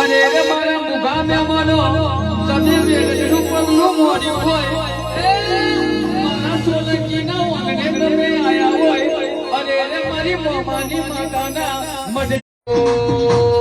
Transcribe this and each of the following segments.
અરે રે મારા મુગા મહેમાનો સદી વેલનું પગલું મોડ્યું હોય. મારા સોલંકીના વાંગણે તમે આયા હોય. અને રે મારી મોમાની માતાના મઢ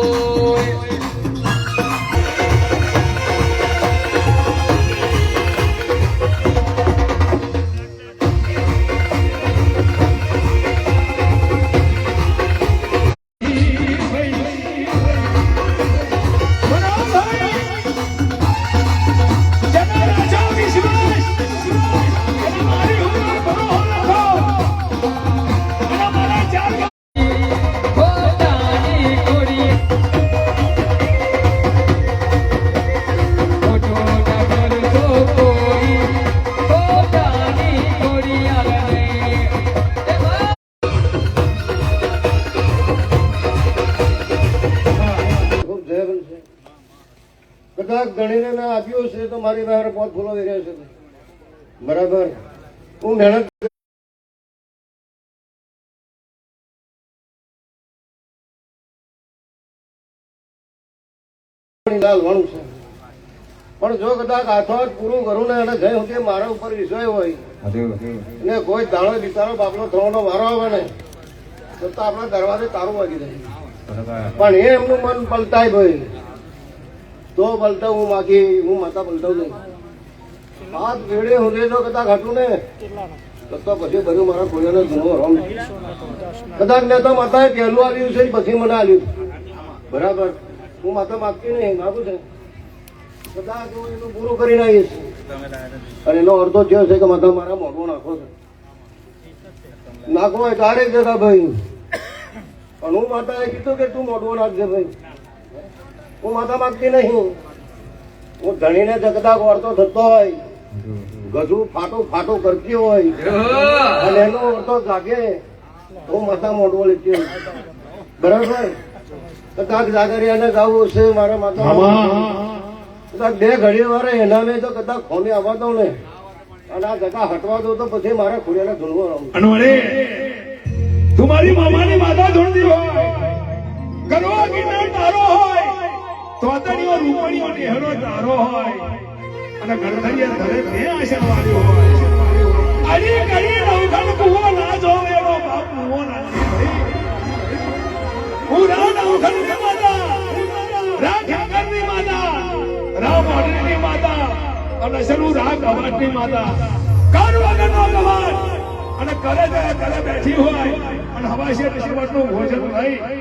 ગણીને મેં આપ્યું છે તો મારી બહાર પોત ફૂલો વેર્યા છે બરાબર? હું મહેનત લાલવાનું છે. પણ જો કદાચ હાથો પૂરું કરું ને અને જઈ સુધી મારા ઉપર વિષય હોય અને કોઈ દાણો બિચારો બાપનો થવાનો વારો આવે ને તો આપણા દરવાજે તારું વાગી જાય. પણ એ એમનું મન પલટાય ભાઈ તો બોલતા હું માગી હું માતા બોલતા નહીં. હાથ ભેડે હું તો કદાચ ઘટું ને તો પછી બધું મારા કોઈને ગુનો રોમ કદાચ મેં તો માતાએ પહેલું આવ્યું છે પછી મને આવ્યું બરાબર. હું માતા માગતી નહીં માગું છે. કદાચ હું એનું પૂરું કરી નાખીશ. અને એનો અર્થ થયો છે કે માતા મારા મોઢું નાખો છે. નાખો એ કાઢે જતા ભાઈ. પણ હું માતાએ કીધું કે તું મોઢું નાખજે ભાઈ. હું માતા માંગતી નહીં. હું ધણીને જગતા વાર્તો થતો હોય. ગજુ ફાટું ફાટું કરતી હોય. અને એનો વર્તો જાગે. તો માતા મોઢવો લેતી હોય. બરાબર કદાચ જાગરિયાને ગાવું છે મારા માતા કદાચ બે ઘડી વારે એના મેં તો કદાચ ખોમી આવવા દઉં ને. અને આ જગા હટવા દઉં તો પછી મારે ખુડિયાને ધૂળવો રહું. તમારી મામાની માતા ધૂળતી હોય. કરવા કિનાર તારો હોય. તોતણીઓ રૂપણીઓ નેહરો તારો હોય અને ગણધરીએ ધરે બે આશીર્વાદ્યો હોય. અરે કરી નવઘણ કુવો ના જોવે એનો બાપ કુવો ના પૂરા નવઘણ કે માતા? રા ઠાકરની માતા રા મોઢણીની માતા અને શરૂ રા કવાટની માતા. કર વગરનો કવાટ અને કરે કરે બેઠી હોય અને હવાશે નું ભોજન અને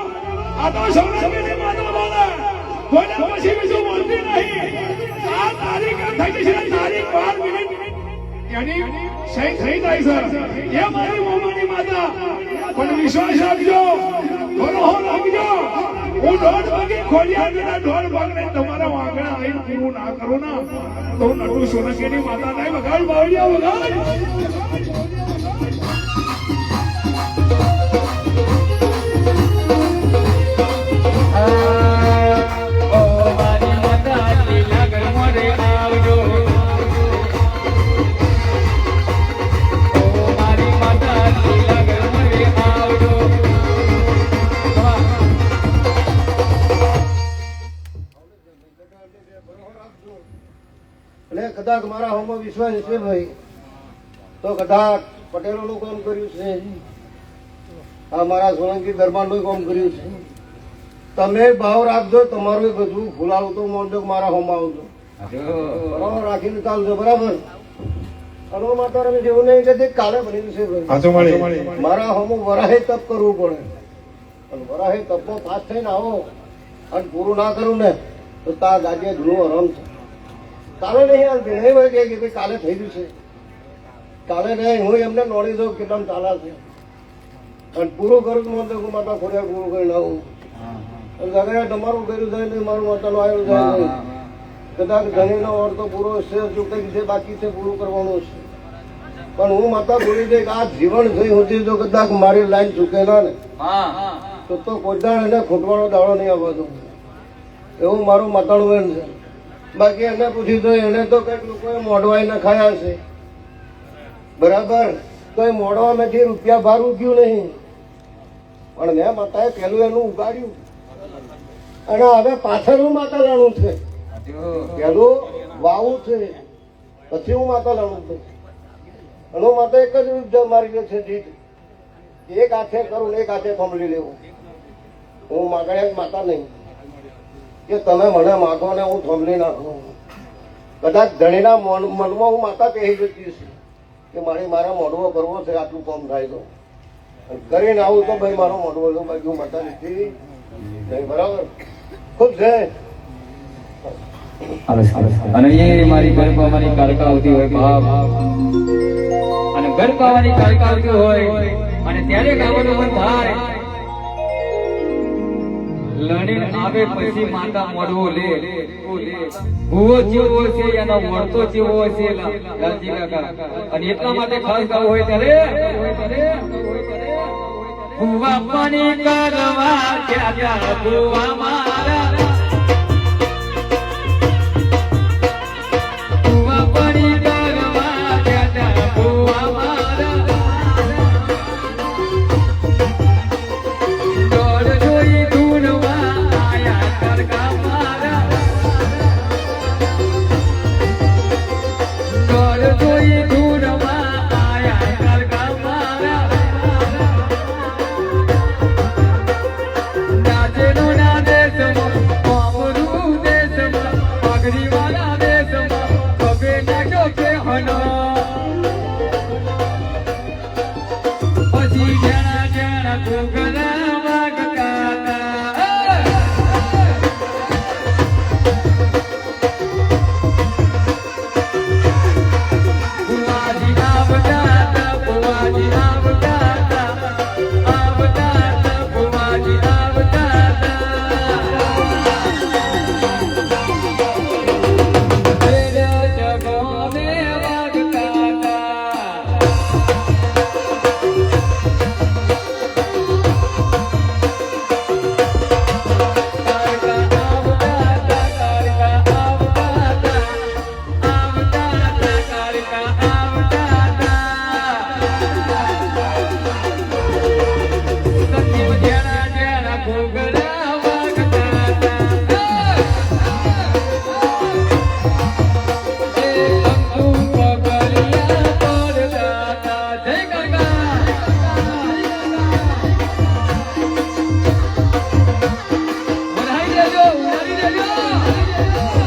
આ તો સૌરભની માતા બોલે કોઈને પછી બીજું બોલતી નહીં આ તારીખ થઈ છે તારીખ બાર મિનિટ એની થઈ જાય છે એ મારી મામાની માતા પણ વિશ્વાસ રાખજો ભરોસો રાખજો હું દોઢ વાગે ખોલ્યા વિના દોઢ ભાગને તમારા વાંગણા આવીને પૂરું ના કરો ના. તો નટુ સોલંકીની માતા નહીં વગાડ બાવડિયા વગાડ. અને કદાચ મારા હોમો વિશ્વાસ છે ભાઈ. તો કદાચ પટેલોનું કામ કર્યું છે. આ મારા સોલંકી દરબારનું કામ કર્યું છે. તમે ભાવ રાખજો તમારું બધું ફૂલાવું તો મોડો મારા હોમ આવજો. બરાબર રાખીને ચાલજો બરાબર? અનો માતા રમે જેવું નહીં કે કાલે બની છે મારા હોમો વરાહે તપ કરવું પડે. અને વરાહે તપો પાસ થઈને આવો. અને પૂરું ના કરું ને તો તાર ગાજે ઘણું આરામ છે. કાલે નહીં આ નિર્ણય હોય કે ભાઈ કાલે થઈ ગયું છે. કાલે નહીં હું એમને નોડી દઉં કેટલા ચાલે છે. અને પૂરું કરું તો મને માતા ખોડિયા પૂરું કરી લાવું ગગડા તમારું કર્યું થાય નહીં મારું માતાનું આવ્યું થાય નહીં કદાચ ધણીનો ઓરતો પૂરો છે જો કંઈક જે બાકી છે પૂરું કરવાનું છે પણ હું માતા બોલી દે કે આ જીવન થઈ હોતી જો કદાચ મારી લાઈન ચૂકેલા ને તો તો કોઈ એને ખૂટવાનો દાડો નહીં આવતો. એવું મારું માતાનું એમ છે. બાકી એને પૂછી તો એને તો કંઈક લોકોએ મોઢવાઈ ના ખાયા છે બરાબર? તો એ મોઢવામાંથી રૂપિયા ભાર ઉગ્યું નહીં. પણ મેં માતાએ પેલું એનું ઉગાડ્યું. અને હવે પાછળનું માતા લાણું છે. પેલું વાવું છે. પછી હું માતા લાણું છું હું માતા એક જ જ મારી છે જીત એક હાથે કરું એક હાથે ફમલી લેવું. હું માગણ્યા માતા નહીં. કે તમે મને માગો ને હું થંભલી નાખું. કદાચ ધણીના મન- મનમાં હું માતા કહી જતી છું કે મારે મારા મોઢવો કરવો છે, આટલું કામ થાય તો. કરીને આવું તો ભાઈ મારો મોઢવો તો ભાઈ હું માતા નથી. બરાબર? ખૂબ છે. અને એ મારી ગર્ભવાની કાળકા આવતી હોય બાપ અને ગર્ભવાની કાળકા આવતી હોય, અને ત્યારે ગાવાનું મન થાય. લડીને આવે પછી માતા મળવો લે. ભૂવો જેવો છે એનો વળતો જેવો છે લાલજી કાકા. અને એટલા માટે ખાસ ગાવ હોય ત્યારે ભૂવા પાણી કરવા ભૂવા મારા દેજો ઉડાડી દેજો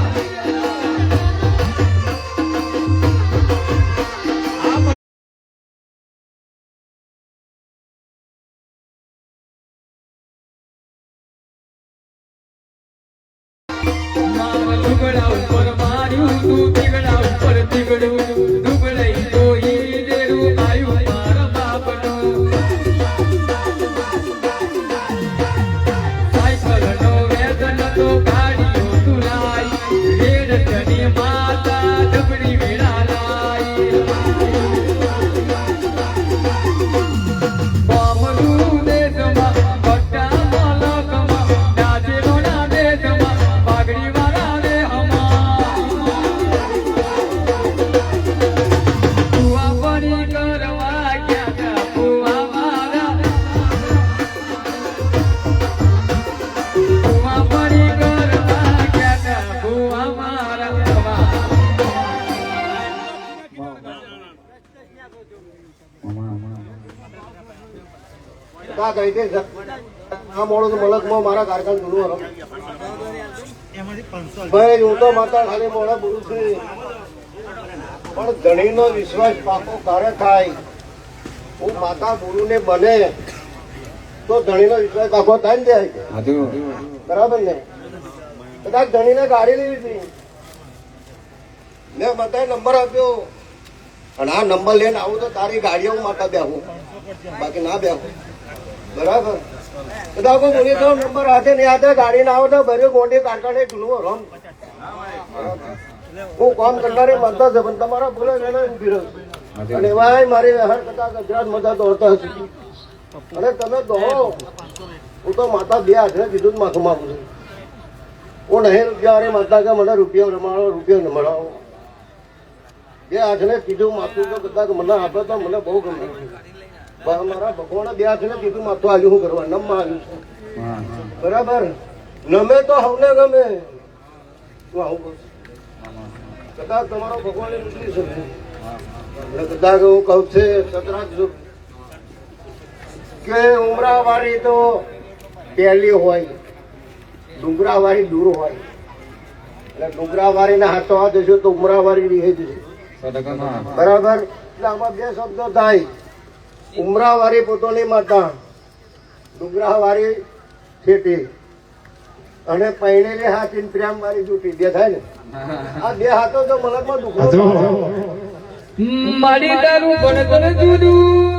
કા કહી દે આ મોડું તો મલકમાં મારા કારખાન જૂનું ભાઈ, હું તો માતા ખાલી પણ ધણીનો વિશ્વાસ પાકો ક્યારે થાય. હું માતા ગુરુને બને, તો ધણીનો વિશ્વાસ પાકો થાય ને જાય. બરાબર ને? કદાચ ધણીને ગાડી લેવી હતી. મેં બધાએ નંબર આપ્યો. અને આ નંબર લઈને આવું તો તારી ગાડીઓ માતા બેહું. બાકી ના બેહું. બરાબર? બધા કોઈ બોલી તો નંબર હાથે નહીં હાથે ગાડી ના આવે તો ભર્યો ગોંડી કારખાને ઢૂલવો રોમ. હું કામ કરનારી માનતો છે, પણ તમારા બોલે એને ઊભી અને એવા મારી વ્યવહાર કરતા ગુજરાત મજા દોડતા હતી અને તમે દોડો. હું તો માતા બે હાથે કીધું જ માથું માગું છું. હું નહીં રૂપિયા અરે માતા કે મને રૂપિયા રમાડો, રૂપિયા ન મળાવો? બે હાથને કીધું માથું તો કદાચ મને આપે તો મને બહુ ગમે. મારા ભગવાન બે હાથને કીધું માથું આવ્યું હું કરવા નમ આવ્યું છું. બરાબર? નમે તો હવને ગમે. હું આવું કહું. કદાચ તમારો ભગવાને નીકળી શકે કદાચ હું કહું છે સતરાજ કે ઉમરાવાળી તો પહેલી હોય ડુંગરાવાળી દૂર હોય. એટલે ડુંગરાવાળીના હાથો હાથ જશો તો ઉમરાવાળી રહે જશે બરાબર? એટલે આમાં બે શબ્દો થાય. ઉમરાવાળી પોતાની માતા ડુંગરાવાળી છેટી. અને પૈણેલી હાથી પ્રેમ વાળી જૂટી. બે થાય ને? આ બે હાથો તો મલકમાં દુખો મારી તારું તને જુદું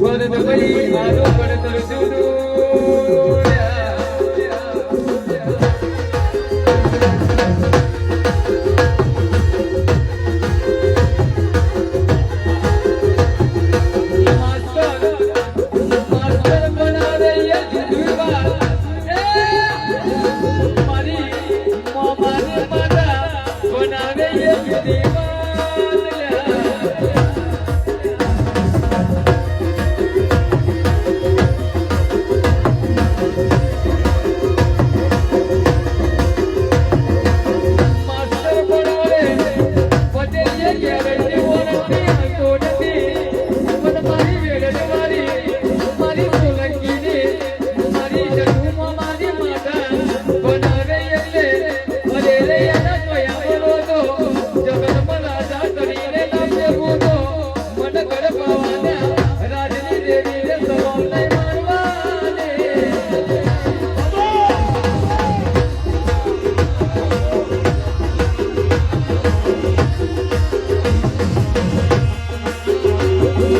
ભણતર જુદું